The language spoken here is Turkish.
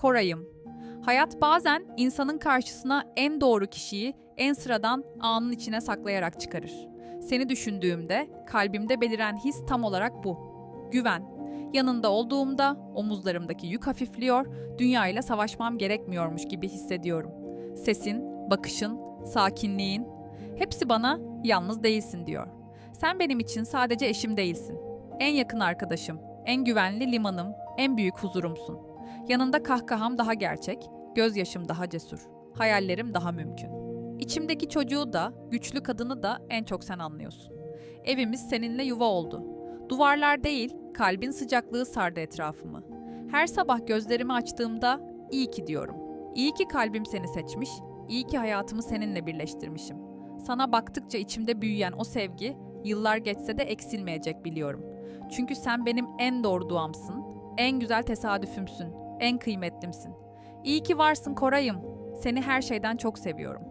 Koray'ım. Hayat bazen insanın karşısına en doğru kişiyi en sıradan anın içine saklayarak çıkarır. Seni düşündüğümde kalbimde beliren his tam olarak bu. Güven. Yanında olduğumda omuzlarımdaki yük hafifliyor, dünyayla savaşmam gerekmiyormuş gibi hissediyorum. Sesin, bakışın, sakinliğin hepsi bana yalnız değilsin diyor. Sen benim için sadece eşim değilsin. En yakın arkadaşım, en güvenli limanım, en büyük huzurumsun. Yanında kahkaham daha gerçek, gözyaşım daha cesur, hayallerim daha mümkün. İçimdeki çocuğu da, güçlü kadını da en çok sen anlıyorsun. Evimiz seninle yuva oldu. Duvarlar değil, kalbin sıcaklığı sardı etrafımı. Her sabah gözlerimi açtığımda iyi ki diyorum. İyi ki kalbim seni seçmiş, iyi ki hayatımı seninle birleştirmişim. Sana baktıkça içimde büyüyen o sevgi, yıllar geçse de eksilmeyecek biliyorum. Çünkü sen benim en doğru duamsın, en güzel tesadüfümsün, en kıymetlimsin. İyi ki varsın Koray'ım. Seni her şeyden çok seviyorum.